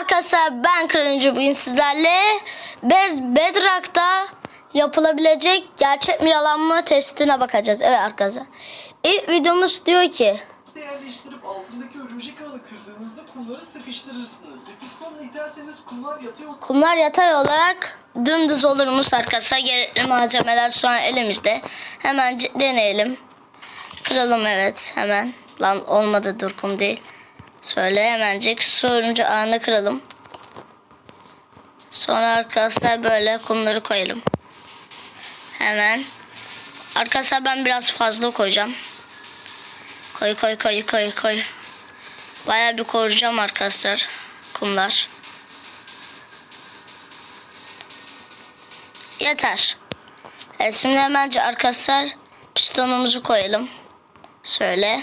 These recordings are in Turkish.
arkadaşlar ben Kırıncı bugün sizlerle Bed Bedrock'ta yapılabilecek gerçek mi yalan mı testine bakacağız. Evet arkadaşlar. İlk videomuz diyor ki yerleştirip altındaki örümcek ağını kırdığınızda kumları sıkıştırırsınız. Pistonla iterseniz kumlar yatıyor. kumlar yatay olarak dümdüz olurmuş arkadaşlar. Gerekli malzemeler şu an elimizde. Hemen deneyelim. Kıralım evet hemen. Lan olmadı dur kum değil. Söyle hemencik su örümcek ağını kıralım. Sonra arkadaşlar böyle kumları koyalım. Hemen. Arkadaşlar ben biraz fazla koyacağım. Koy koy koy koy koy. Bayağı bir koyacağım arkadaşlar. Kumlar. Yeter. Evet şimdi hemen arkadaşlar pistonumuzu koyalım. Şöyle.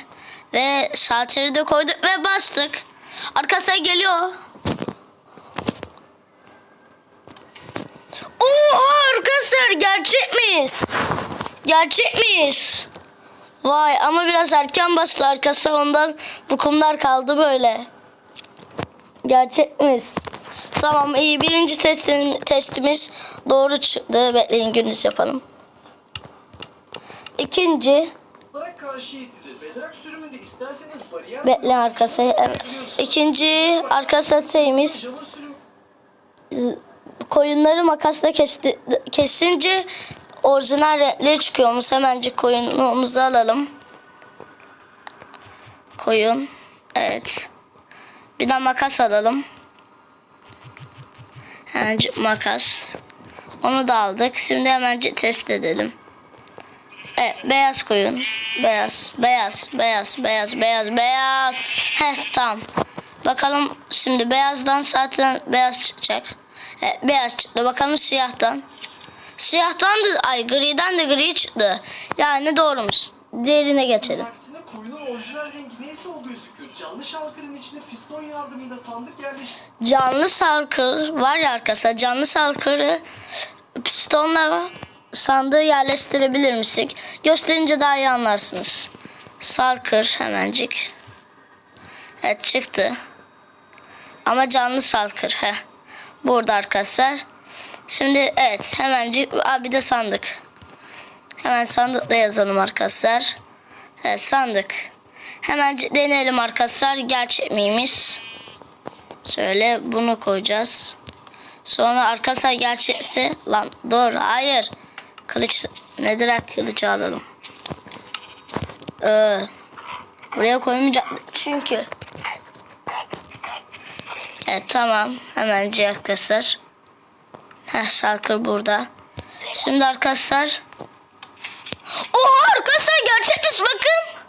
Ve şalteri de koyduk ve bastık. Arkadaşlar geliyor. Oha arkadaşlar gerçek miyiz? Gerçek miyiz? Vay ama biraz erken bastı arkadaşlar ondan bu kumlar kaldı böyle. Gerçek miyiz? Tamam iyi birinci testim, testimiz doğru çıktı. Bekleyin gündüz yapalım. İkinci Olarak karşı bekle arkası. İkinci Camı sürüm... koyunları makasla kesti, kesince orijinal renkleri çıkıyormuş. Hemencik koyunumuzu alalım. Koyun. Evet. Bir de makas alalım. Hemencik makas. Onu da aldık. Şimdi hemencik test edelim. Evet, beyaz koyun. Beyaz, beyaz, beyaz, beyaz, beyaz, beyaz. Heh, tamam. Bakalım şimdi beyazdan zaten beyaz çıkacak. Evet, beyaz çıktı. Bakalım siyahtan. Siyahtan da ay griden de gri çıktı. Yani doğrumuş. Diğerine geçelim. Aksine koyunun orijinal rengi neyse o gözüküyor. Canlı şalkırın içine piston yardımıyla sandık yerleştir... Canlı salkır var ya arkadaşlar. Canlı salkırı pistonla sandığı yerleştirebilir misin? Gösterince daha iyi anlarsınız. Salkır hemencik. Evet çıktı. Ama canlı salkır. Heh. Burada arkadaşlar. Şimdi evet hemencik. Abi de sandık. Hemen sandıkta yazalım arkadaşlar. Evet sandık. Hemen deneyelim arkadaşlar. Gerçek miymiş? Şöyle bunu koyacağız. Sonra arkadaşlar gerçekse lan dur hayır. Kılıç nedir ha kılıcı alalım. Ee, buraya koymayacak çünkü. Evet tamam hemen arkadaşlar. Heh salkır burada. Şimdi arkadaşlar. Oha arkadaşlar gerçekmiş bakın.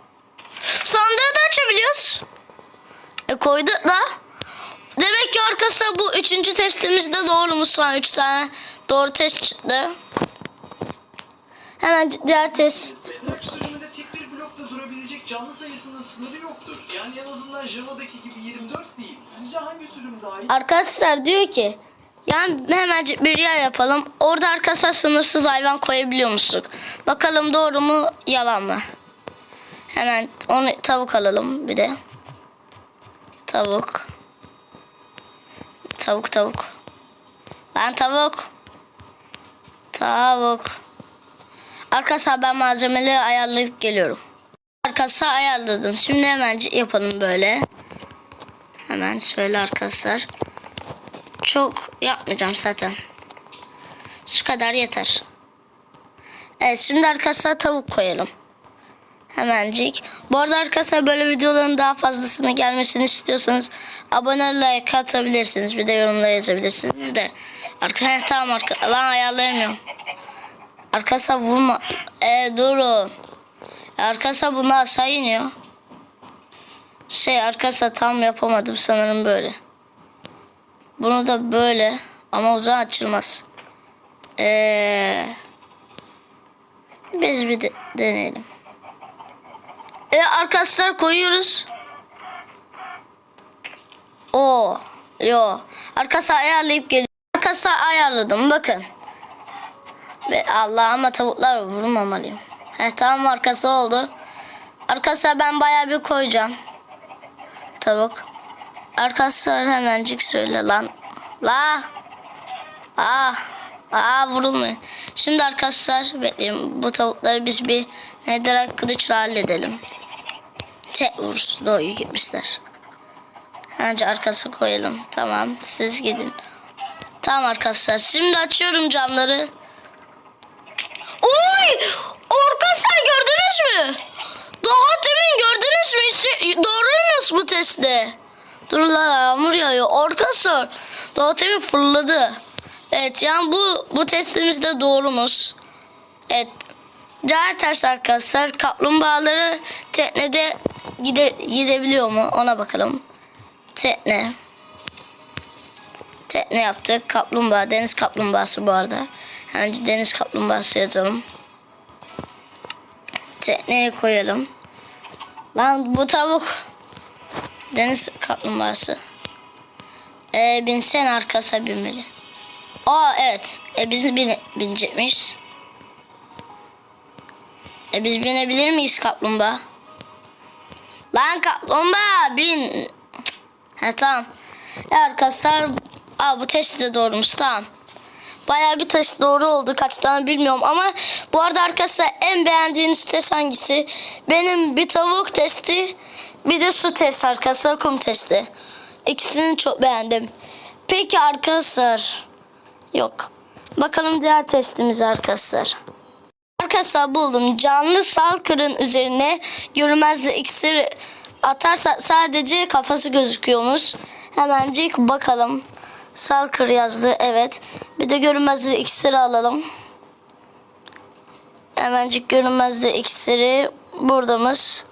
Sandığı da açabiliyoruz. E koyduk da. Demek ki arkadaşlar bu üçüncü testimizde doğrumuş şu an üç tane doğru test çıktı. Hemen diğer test. Bedrak sürümünde tek bir blokta durabilecek canlı sayısının sınırı yoktur. Yani en azından Java'daki gibi 24 değil. Sizce hangi sürüm daha iyi? Arkadaşlar diyor ki yani hemen bir yer yapalım. Orada arkadaşlar sınırsız hayvan koyabiliyor musun? Bakalım doğru mu yalan mı? Hemen onu tavuk alalım bir de. Tavuk. Tavuk tavuk. Lan tavuk. Tavuk. Arkadaşlar ben malzemeleri ayarlayıp geliyorum. Arkadaşlar ayarladım. Şimdi hemen yapalım böyle. Hemen şöyle arkadaşlar. Çok yapmayacağım zaten. Şu kadar yeter. Evet şimdi arkadaşlar tavuk koyalım. Hemencik. Bu arada arkadaşlar böyle videoların daha fazlasını gelmesini istiyorsanız abone like atabilirsiniz. Bir de yorumlara yazabilirsiniz de. Arkadaşlar tamam arka lan ayarlayamıyorum. Arkadaşlar vurma. E durun. Arkadaşlar bunlar aşağı iniyor. Şey arkadaşlar tam yapamadım sanırım böyle. Bunu da böyle ama uzun açılmaz. Ee, biz bir de, deneyelim. E arkadaşlar koyuyoruz. O yo. Arkadaşlar ayarlayıp geliyor. Arkadaşlar ayarladım bakın. Ve Allah ama tavuklar vurmamalıyım. He tamam arkası oldu. Arkadaşlar ben bayağı bir koyacağım. Tavuk. Arkadaşlar hemencik söyle lan. La. Ah. Aa vurulmayın. Şimdi arkadaşlar bekleyin. Bu tavukları biz bir nedir kılıçla halledelim. Tek vursun. Doğru gitmişler. Önce arkası koyalım. Tamam siz gidin. Tamam arkadaşlar. Şimdi açıyorum camları. Oy! Arkadaşlar gördünüz mü? Daha demin gördünüz mü? Doğruymuş bu testte. Dur la yağmur yağıyor. Arkadaşlar daha demin fırladı. Evet yani bu bu testimizde doğrumuş. Evet. Diğer ters arkadaşlar kaplumbağaları teknede gide, gidebiliyor mu ona bakalım. Tekne. Tekne yaptık. Kaplumbağa. Deniz kaplumbağası bu arada. Yani deniz kaplumbağası yazalım. Tekneye koyalım. Lan bu tavuk. Deniz kaplumbağası. Ee, binsen arkasına binmeli. Aa evet. E biz bin, binecekmiş. E biz binebilir miyiz kaplumbağa? Lan kaplumbağa bin. He tamam. E arkadaşlar aa, bu test de doğrumuş tamam. Bayağı bir test doğru oldu. Kaç tane bilmiyorum ama bu arada arkadaşlar en beğendiğiniz test hangisi? Benim bir tavuk testi bir de su testi arkadaşlar kum testi. İkisini çok beğendim. Peki arkadaşlar yok. Bakalım diğer testimiz arkadaşlar. Arkadaşlar buldum. Canlı salkırın üzerine görünmezli iksir atarsa sadece kafası gözüküyormuş. Hemencik bakalım. Salkır yazdı. Evet. Bir de görünmezli iksiri alalım. Hemencik görünmezli iksiri buradamız.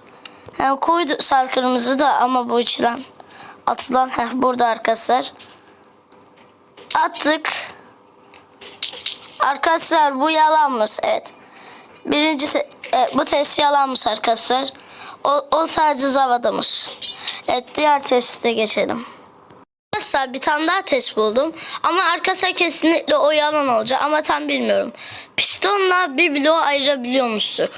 Hem koydu salkırımızı da ama bu içilen atılan heh, burada arkadaşlar. Attık. Arkadaşlar bu yalanmış. Evet. Birincisi e, bu test yalanmış arkadaşlar. O, o sadece zavadamış. Evet diğer teste geçelim. Arkadaşlar bir tane daha test buldum. Ama arkadaşlar kesinlikle o yalan olacak ama tam bilmiyorum. Pistonla bir bloğu ayırabiliyormuştuk.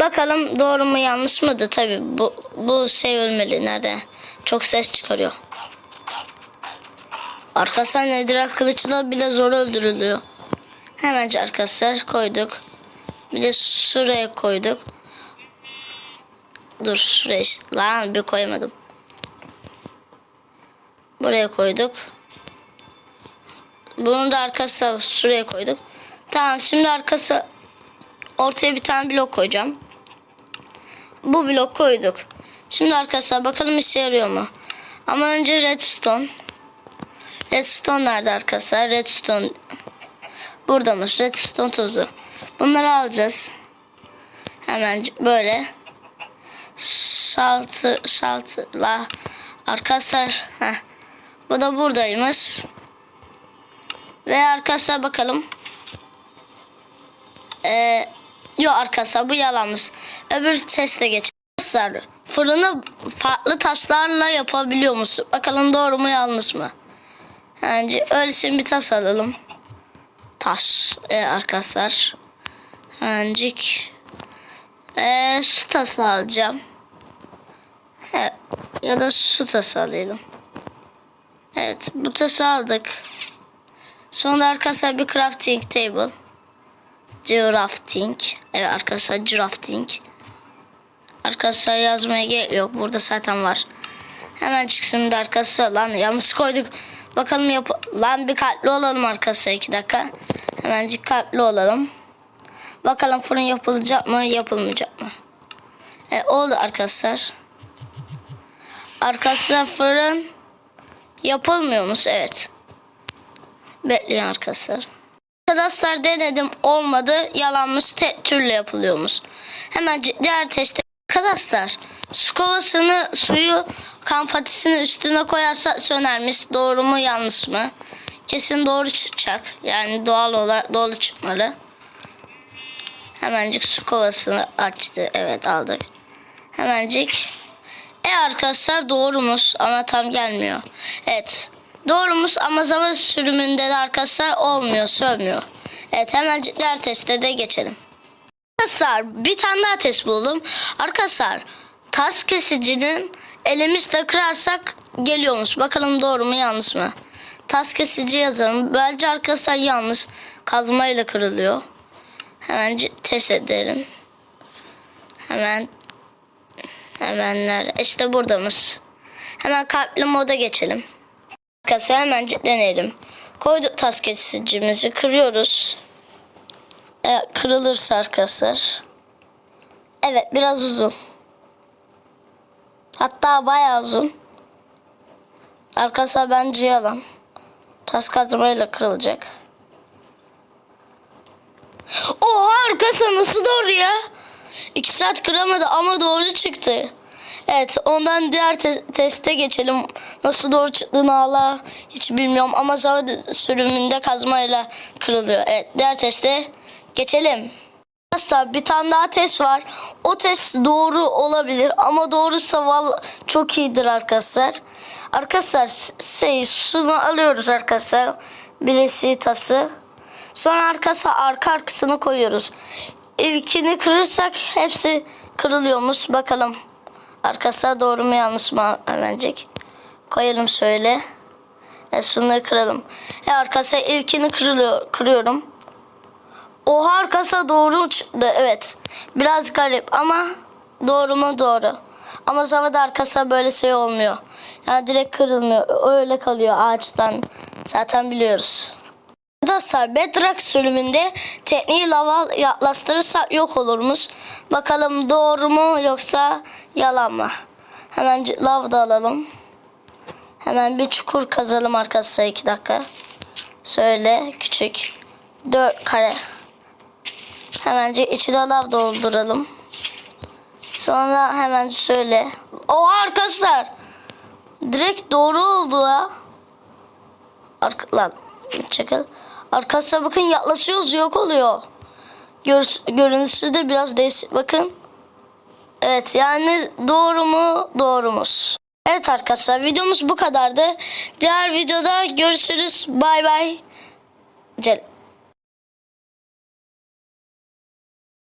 Bakalım doğru mu yanlış mıydı tabi bu, bu şey ölmeli nerede? Çok ses çıkarıyor. Arkadaşlar nedir kılıçla bile zor öldürülüyor. Hemen arkadaşlar koyduk. Bir de şuraya koyduk. Dur şuraya lan bir koymadım. Buraya koyduk. Bunu da arkasına şuraya koyduk. Tamam şimdi arkası ortaya bir tane blok koyacağım. Bu blok koyduk. Şimdi arkadaşlar bakalım işe yarıyor mu? Ama önce redstone. Redstone nerede arkadaşlar? Redstone buradaymış. Redstone tozu. Bunları alacağız. Hemen böyle saltı saltla arkadaşlar heh. Bu da buradaymış. Ve arkadaşlar bakalım. Ee, yok arkadaşlar bu yalanmış. Öbür teste geç. Arkadaşlar fırını farklı taşlarla yapabiliyor musun? Bakalım doğru mu yanlış mı? Bence öylesine bir taş alalım. Taş ee, arkadaşlar. Hemencik. Ee, su tası alacağım. He, ya da su tası alayım. Evet bu tası aldık. Sonra arkadaşlar bir crafting table. Crafting. Evet arkadaşlar crafting. Arkadaşlar yazmaya gerek yok. Burada zaten var. Hemen çıksın bir arkadaşlar. Lan yanlış koyduk. Bakalım yap lan bir kalpli olalım arkadaşlar iki dakika. Hemencik kalpli olalım. Bakalım fırın yapılacak mı yapılmayacak mı? E, oldu arkadaşlar. Arkadaşlar fırın yapılmıyormuş evet. Bekleyin arkadaşlar. Arkadaşlar denedim olmadı yalanmış tek türlü yapılıyormuş. Hemen diğer test Arkadaşlar su kovasını suyu kan patisinin üstüne koyarsa sönermiş. Doğru mu yanlış mı? Kesin doğru çıkacak. Yani doğal olarak doğru çıkmalı. Hemencik su kovasını açtı. Evet aldık. Hemencik. E arkadaşlar doğrumuş ama tam gelmiyor. Evet. Doğrumuş ama zaman sürümünde de arkadaşlar olmuyor, sövmüyor. Evet hemencik diğer teste de geçelim. Arkadaşlar bir tane daha test buldum. Arkadaşlar tas kesicinin elimizle kırarsak geliyormuş. Bakalım doğru mu yanlış mı? Tas kesici yazalım. Bence arkadaşlar yanlış. Kazmayla kırılıyor. Hemen test edelim. Hemen hemen nerede? İşte buradamız. Hemen kalpli moda geçelim. Arkadaşlar hemen deneyelim. Koyduk tas kesicimizi kırıyoruz. E, kırılırsa arkadaşlar. Evet biraz uzun. Hatta bayağı uzun. Arkadaşlar bence yalan. Tas kazmayla kırılacak. Oha arkadaşlar nasıl doğru ya? İki saat kıramadı ama doğru çıktı. Evet ondan diğer te- teste geçelim. Nasıl doğru çıktığını hala hiç bilmiyorum ama zava sürümünde kazmayla kırılıyor. Evet diğer teste geçelim. Arkadaşlar bir tane daha test var. O test doğru olabilir ama doğruysa valla çok iyidir arkadaşlar. Arkadaşlar şey şunu alıyoruz arkadaşlar. Bilesi tası. Sonra arkası arka arkasını koyuyoruz. İlkini kırırsak hepsi kırılıyormuş. Bakalım. Arkası doğru mu yanlış mı hemencik. Koyalım şöyle. E, şunları kıralım. E, arkası ilkini kırılıyor, kırıyorum. Oha arkası doğru çıktı. Evet. Biraz garip ama doğru mu doğru. Ama zavada arkası böyle şey olmuyor. Yani direkt kırılmıyor. Öyle kalıyor ağaçtan. Zaten biliyoruz. Arkadaşlar Bedrock sürümünde tekniği lava yaklaştırırsak yok olurmuş. Bakalım doğru mu yoksa yalan mı? Hemen lav da alalım. Hemen bir çukur kazalım arkadaşlar 2 dakika. Şöyle küçük. 4 kare. Hemen içine lav dolduralım. Sonra hemen şöyle. Oha arkadaşlar. Direkt doğru oldu la. Arka, lan çakal. Arkadaşlar bakın yaklaşıyoruz yok oluyor. Gör, görünüşü de biraz değişik bakın. Evet yani doğru mu doğrumuz. Evet arkadaşlar videomuz bu kadardı. Diğer videoda görüşürüz. Bay bay. Cel-